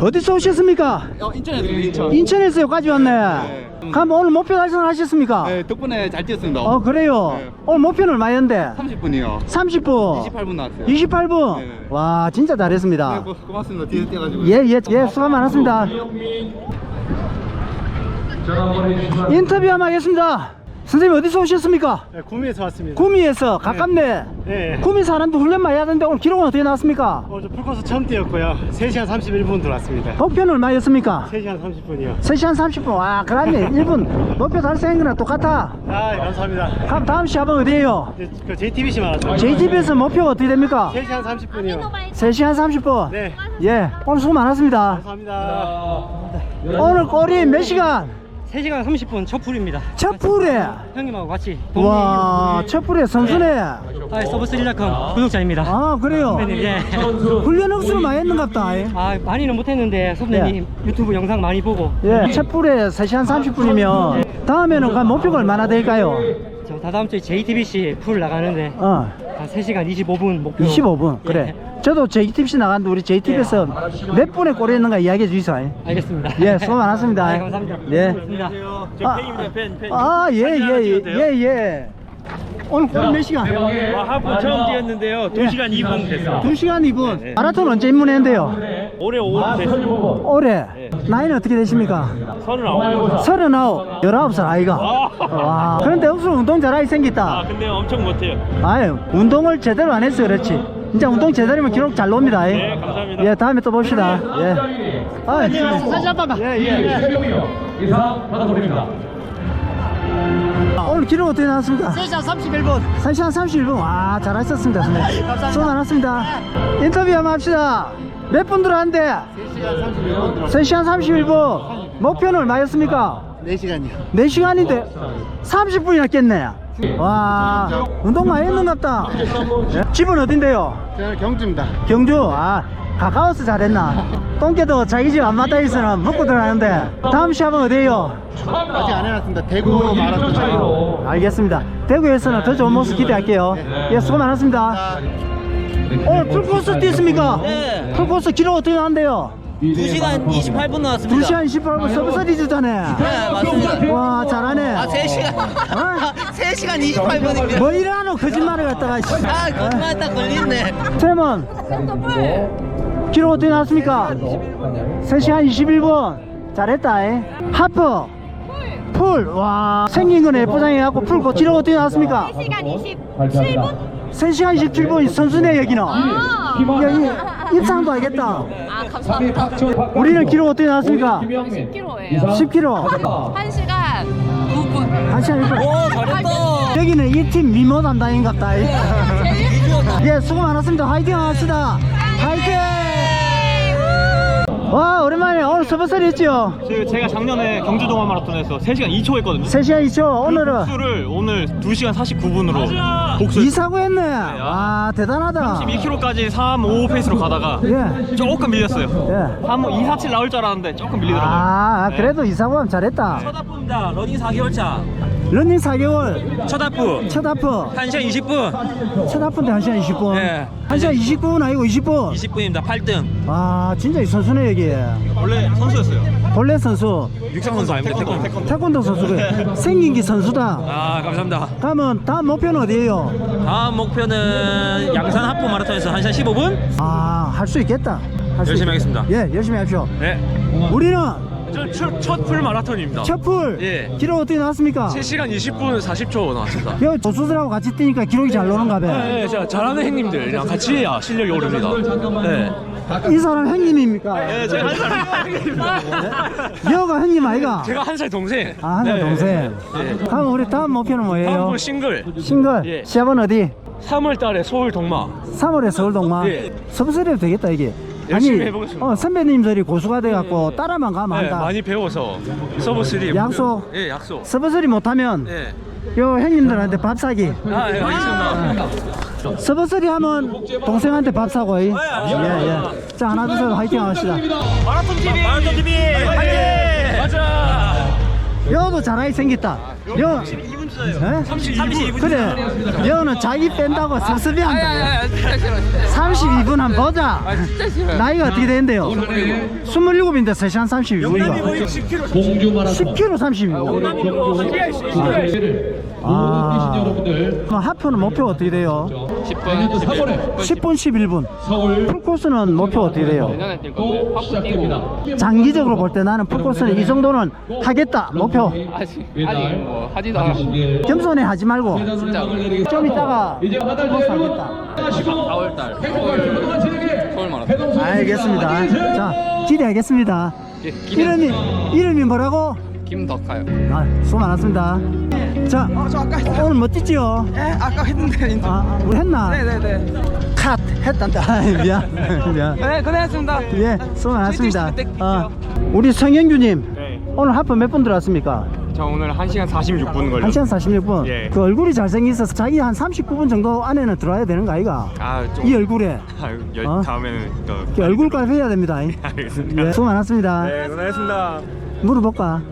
어디서 오셨습니까? 어, 인천에서 인천. 인천에서 여기까지 왔네. 네. 그럼 오늘 목표 달성하셨습니까? 네, 덕분에 잘 뛰었습니다. 어, 그래요? 네. 오늘 목표는 얼마였는데? 30분이요. 30분. 28분 나왔어요. 28분. 네. 와, 진짜 네, 잘했습니다. 고, 고맙습니다. 뒤에 뛰어가지고. 예, 예, 예, 수고 많았습니다. 인터뷰 한번 하겠습니다. 선생님 어디서 오셨습니까? 네, 구미에서 왔습니다. 구미에서 가깝네. 네. 구미 사람도 훈련 많이 하던데 오늘 기록은 어떻게 나왔습니까? 어, 저 풀코스 처음 뛰었고요. 3시간 31분 들어왔습니다. 목표는 얼마였습니까? 3시간 30분이요. 3시간 30분. 와, 그러네. 1분 목표 달성한 거랑 똑같아. 아, 감사합니다. 그럼 다음 시합은 어디에요? 네, 그 JTBC 말았어요. JTB에서 목표가 어떻게 됩니까? 3시간 30분이요. 3시간 30분. 네. 예. 오늘 수고 많았습니다. 감사합니다. 오늘 꼬리 몇 시간? 3시간 30분 첫 풀입니다. 첫 풀에. 형님하고 같이. 와, 첫 풀에 선수네. 아, 서브 스릴라컴 구독자입니다. 아, 그래요? 선배님, 예. 훈련 억수로 많이 했는갑다. 예. 아, 많이는 못했는데 선배님 유튜브 영상 많이 보고 예, 첫 풀에 3시간 30분이면 다음에는 그 목표가 얼마나 될까요? 저 다다음 주에 JTBC 풀 나가는데 어, 한 3시간 25분 목표. 25분. 예. 그래. 저도 JTBC 나갔는데 우리 JTBC에서 몇 분에 골이 했는가 이야기해 주이소. 알겠습니다. 예, 수고 많았습니다. 네, 감사합니다. 예. 고맙습니다. 아, 아, 예, 예, 예, 예. 오늘 골몇 시간? 하프 처음 뛰었는데요. 2시간 2분 됐어요. 2시간 2분. 마라톤 언제 입문했는데요? 올해 5월 됐어요. 올해. 나이는 어떻게 되십니까? 39. 서른아홉, 열아홉 살 아이가. 와. 그런데 억수로 운동 잘하게 아, 생겼다. 근데 엄청 못해요. 아유, 운동을 제대로 안 해서 그렇지. 진짜 운동 제대로면 기록 잘 놉니다. 예. 네, 감사합니다. 예, 다음에 또 봅시다. 예. 아, 사진 한 번만. 예, 예. 오늘 기록 어떻게 나왔습니까? 3시간 31분. 3시간 31분. 와, 잘하셨습니다. 선생님. 수고 많았습니다. 인터뷰 한번 합시다. 몇 분 들어왔는데? 3시간 31분. 목표는 얼마였습니까? 4시간이요. 4시간인데 30분이나 깼네. 와, 운동 많이 했는갑다. 예? 집은 어딘데요? 저는 경주입니다. 경주. 아, 가까워서 잘했나? 똥개도 자기 집 앞마다 있으면 먹고 들어가는데 다음 시합은 어디에요? 아직 안 해놨습니다. 대구 마라톤. 알겠습니다. 대구에서는 더 좋은 모습 기대할게요. 예, 수고 많았습니다. 오늘 풀코스 뛰었습니까? 네. 풀코스 기록 어떻게 나왔는데요? 2시간 28분 나왔습니다. 2시간 28분 서브서리 주자네. 네, 맞습니다. 와, 잘하네. 아, 3시간. 어? 3시간 28분입니다. 뭐 이러노 거짓말을 갖다가. 씨. 아, 거짓말 딱 걸리네. 세먼 기록 어떻게 나왔습니까? 3시간 21분 잘했다 에. 하프 풀 와 생긴 건 예쁘장해갖고 풀고 기록 어떻게 나왔습니까? 3시간 27분? 3시간 27분 선수네 여기는 아, 여기 입상도 알겠다. 아 감사합니다. 우리는 기록 어떻게 나왔습니까? 10kg예요. 10km 1시간 9분. 1시간 1분. 오, 잘했다. 여기는 이팀 미모 담당인갑다. 예 수고 많았습니다. 화이팅 합시다. 화이팅! 와 오늘 서버서리 했지요 제가 작년에 경주 동안 마라톤에서 3시간 2초 했거든요. 3시간 2초 오늘은 복수를 오늘 2시간 49분으로 복수. 이사고 했네 와 대단하다 12km까지 3, 5 페이스로 가다가 예. 조금 밀렸어요. 예. 3, 2, 4, 7 나올 줄 알았는데 조금 밀리더라고요. 아 그래도 이사고 하면 잘했다 첫 아프입니다. 러닝 4개월 차. 런닝 4개월 첫 아프. 첫 하프 1시간 20분. 첫 하프인데 1시간 20분 예. 1시간 29분 아니고 20분 20분입니다. 8등. 와 진짜 이 선수네 여기 원래 선수였어요. 본래 선수 육상 선수 아닙니다. 태권도. 태권도. 태권도 선수고 생긴 게 선수다 아, 감사합니다. 그러면 다음 목표는 어디에요? 다음 목표는 양산 하프 마라톤에서 1시간 15분. 아 할 수 있겠다 할 수 열심히 있- 하겠습니다. 예 열심히 합시오 네. 우리는 첫풀 마라톤입니다. 첫풀 예. 기록 어떻게 나왔습니까? 3시간 20분 40초 나왔습니다. 여기 조수들하고 같이 뛰니까 기록이 잘 나오는가 봐. 네, 제가 잘하는 형님들이랑 같이 해야 실력이 오릅니다. 네. 이 사람 형님입니까? 네, 제가 한 살. 여가 형님 아이가? 제가 한 살 동생. 아, 한살 네. 동생. 네. 그럼 우리 다음 목표는 뭐예요? 다음 싱글. 싱글. 예. 시합은 어디? 3월 달에 서울 동마. 3월에 서울 동마. 예. 서브서리도 되겠다 이게. 열심히 아니, 해보겠습니다. 어, 선배님들이 고수가 돼갖고 따라만 가면 네, 한다. 많이 배워서 서브 3. 약속. 예, 약속. 서브서리 못하면 예. 요 형님들한테 밥 사기. 아, 예, 알겠습니다. 서브서리 하면 동생한테 밥 사고. 이. 예, 예. 자, 하나, 둘, 셋, 화이팅 합시다. 마라톤 TV. 마라톤 TV. 화이팅! 맞아. 여도 잘하게 생겼다. 여, 에? 32분. 그래. 여는 자기 뺀다고 섭섭해 한다. 32분 한 번 보자. 나이가 어떻게 되는데요? 27인데 3시간 32분이가. 공주 마라톤 10km 32분. 아, 그럼 하프는 목표 어떻게 돼요? 10분 3월에 10분 11분. 서울 풀코스는 목표 어떻게 돼요? 또 시작됩니다. 장기적으로 볼 때 나는 풀코스는 이 정도는 하겠다 목표 아직 아직 뭐 하지도 않았습니다. 겸손해 하지 말고 좀 이따가 이제 하겠다. 4월달. 서울 마라톤 알겠습니다. 자 기대하겠습니다. 이름이 이름이 뭐라고? 김덕하요. 아, 수고 많았습니다. 자 오늘 뭐 뛰지요? 예, 아까 했는데 아, 아, 우리 했나? 네네네. 컷 했단다. 아, 미안 미안. 네 고생했습니다. 예 수고 많았습니다. 어, 우리 성현규님 네. 오늘 하프 몇 분 들어왔습니까? 저 오늘 1시간 46분 걸려 1시간 46분. 예. 그 얼굴이 잘생겨서 자기 한 39분 정도 안에는 들어와야 되는 거 아이가? 아 좀 이 얼굴에. 열, 어? 다음에는 또 그 얼굴 값 해야 됩니다. 알겠습니다. 예, 수고 많았습니다. 네 고생했습니다 물어볼까?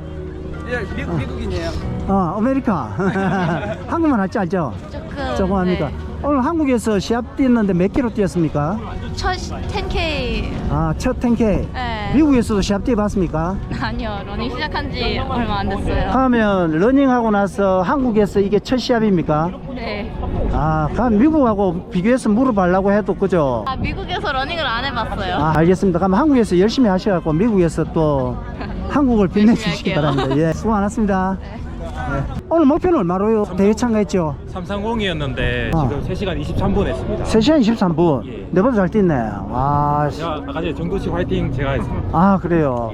예 미국, 미국인이에요 어, 아메리카. 한국말 할줄 알죠? 조금. 조금 합니까? 네. 오늘 한국에서 시합 뛰었는데 몇 킬로 뛰었습니까? 첫 10K. 아, 첫 10K. 네. 미국에서도 시합 뛰어봤습니까? 아니요, 러닝 시작한 지 얼마 안 됐어요. 하면 러닝하고 나서 한국에서 이게 첫 시합입니까? 네. 아, 그럼 미국하고 비교해서 물어보려고 해도 그죠? 아, 미국에서 러닝을 안 해봤어요. 아, 알겠습니다. 그럼 한국에서 열심히 하셔갖고 미국에서 또 한국을 빛내주시기 열심히. 바랍니다. 예, 수고 많았습니다. 예. 오늘 목표는 얼마로요? 대회 참가했죠? 330이었는데 어. 지금 3시간 23분 했습니다. 3시간 23분. 예. 내보다 잘 뛰네. 와, 씨. 제가 아까 전에 정도씩 화이팅 제가 했습니다. 아, 그래요.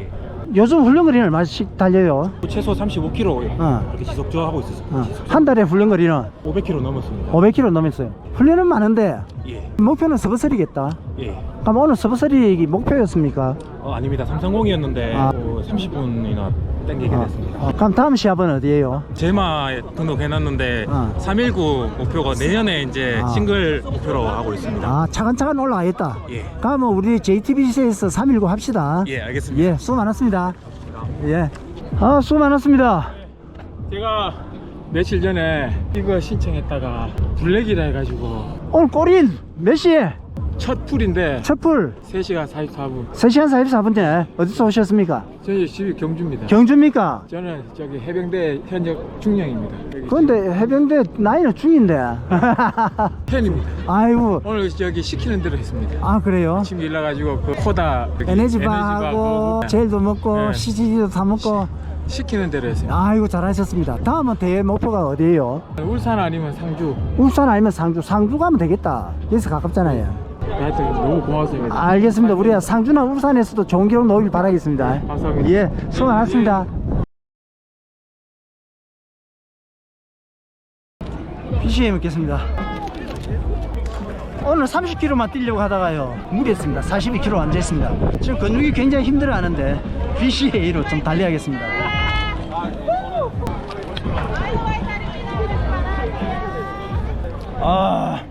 요즘 훈련거리는 얼마씩 달려요? 최소 35km 어. 이렇게 지속적으로 하고 있었습니다. 어. 한 달에 훈련거리는 500km 넘었습니다. 500km 넘었어요. 훈련은 많은데 예, 목표는 서브서리겠다. 예. 그럼 오늘 서브서리 목표였습니까? 어, 아닙니다. 330이었는데 아. 30분이나 땡기게 어. 됐습니다. 어, 그럼 다음 시합은 어디예요? 제마에 등록해놨는데 어. 319 목표가 내년에 이제 아. 싱글 목표로 하고 있습니다. 아, 차근차근 올라가겠다. 예. 그러면 우리 JTBC에서 319 합시다. 예, 알겠습니다. 예, 수고 많았습니다. 예. 아, 수고 많았습니다. 제가 며칠 전에 이거 신청했다가 블랙이라 해가지고 오늘 꼬린 몇 시에? 첫 풀인데 첫 풀. 3시간 44분. 3시간 44분째 어디서 오셨습니까? 저희 집이 경주입니다. 경주입니까? 저는 저기 해병대 현역 중령입니다. 그런데 해병대 나이는 중인데. 팬입니다. 아이고. 오늘 저기 시키는 대로 했습니다. 아, 그래요? 아침 일나가지고 그 코다 에너지바하고 에너지바하고 젤도 먹고 네. CG도 다 먹고 시키는 대로 했습니다. 아이고 잘하셨습니다. 다음은 대회 목표가 어디예요? 울산 아니면 상주. 울산 아니면 상주 상주 가면 되겠다. 여기서 가깝잖아요. 하여튼 너무 고맙습니다. 알겠습니다. 우리가 상주나 울산에서도 좋은 기록 나오길 바라겠습니다. 감사합니다. 예, 수고 많았습니다. PC에 먹겠습니다. 오늘 30km만 뛰려고 하다가요 무리했습니다 42km 앉아있습니다 지금 근육이 굉장히 힘들어하는데 BCA로 좀 달려야겠습니다 아